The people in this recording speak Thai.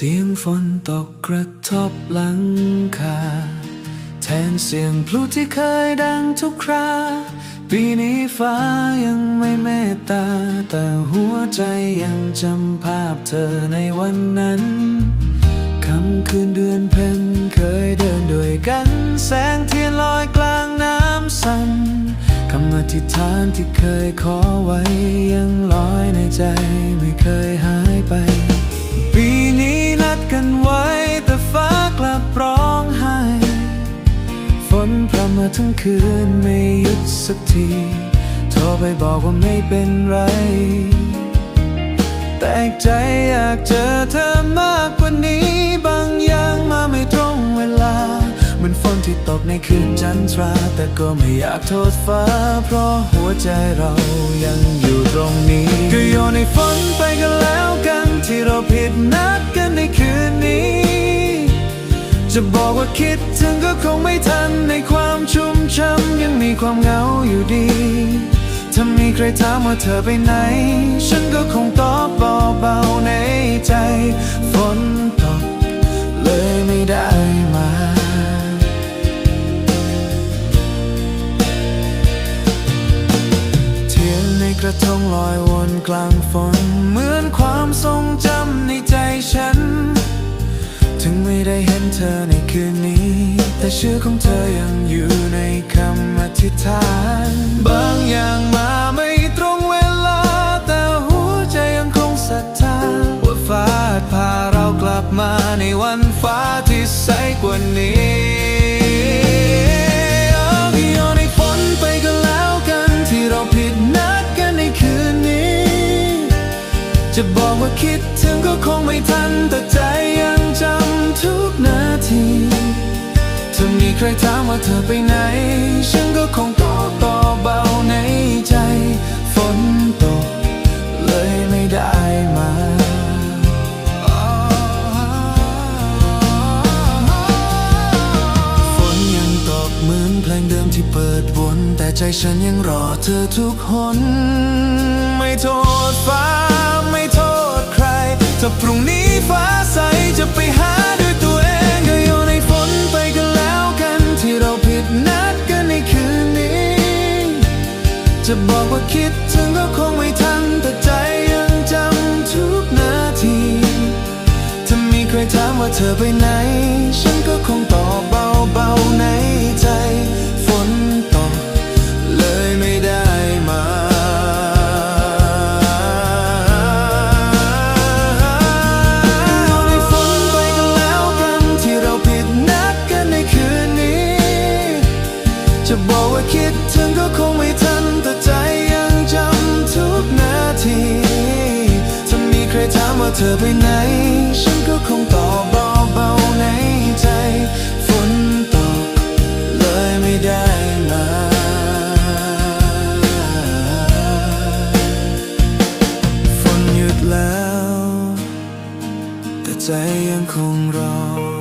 สียงฝนตกกระทบหลังคา แทนเสียงพลุที่เคยดังทุกครา ปีนี้ฟ้ายังไม่เมตตา แต่หัวใจยังจำภาพเธอในวันนั้นคำคืนเดือนเพ็ญเคยเดินด้วยกัน แสงเทียนลอยกลางน้ำสันคำอธิษฐานที่เคยขอไว้ยังลอยในใจไม่เคยหายไป ดกันไว้ แต่ฟ้ากลับร้องไห้ ฝนพรำมาทั้งคืนไม่หยุดสักทีโทรไปบอกว่าไม่เป็นไร แต่ใจอยากเจอเธอมากกว่านี้ บางอย่างมาไม่ตรงเวลาเหมือนฝนที่ตกในคืนจันทรา แต่ก็ไม่อยากโทษฟ้า เพราะหัวใจเรายังอยู่ตรงนี้ ก็โยนในฝนไป ผิดนัดกันในคืนนี้ จะบอกว่าคิดถึงก็คงไม่ทันในความชุ่มช้ำยังมีความเหงาอยู่ดี ถ้ามีใครถามว่าเธอไปไหน ฉันก็คงตอบเบาๆในใจ ฝนตกเลยไม่ได้มาเทียนในกระทงลอยวนกลางฝน ได้เห็นเธอในคืนนี้ แต่ชื่อของเธอยังอยู่ในคำอธิษฐาน บางอย่างมาไม่ตรงเวลา แต่หัวใจยังคงศรัทธาว่าฟ้าพาเรากลับมาในวันฟ้าที่ใสกว่านี้เอาโยนให้ฝนไปก็แล้วกันที่เราผิดนัดกันในคืนนี้จะบอกว่าคิดถึงก็คงไม่ทันแต่ใจ ถ้ามีใครถามว่าเธอไปไหน ฉันก็คงตอบต่อเบาในใจ ฝนตก เลยไม่ได้มาฝนยังตกเหมือนเพลงเดิมที่เปิดวน แต่ใจฉันยังรอเธอทุกหน ไม่โทษฟ้า ไม่โทษใครถ้าพรุ่งนี้ฟ้าใส จะบอกว่าคิดถึงก็คงไม่ทันแต่ใจยังจำทุกนาทีถ้ามีใครถามว่าเธอไปไหน ฉันก็คงตอบเบาๆในใจ เธอไปไหน ฉันก็คงตอบเบาๆในใจฝนตกเลยไม่ได้มา ฝนหยุดแล้ว แต่ใจยังคงรอ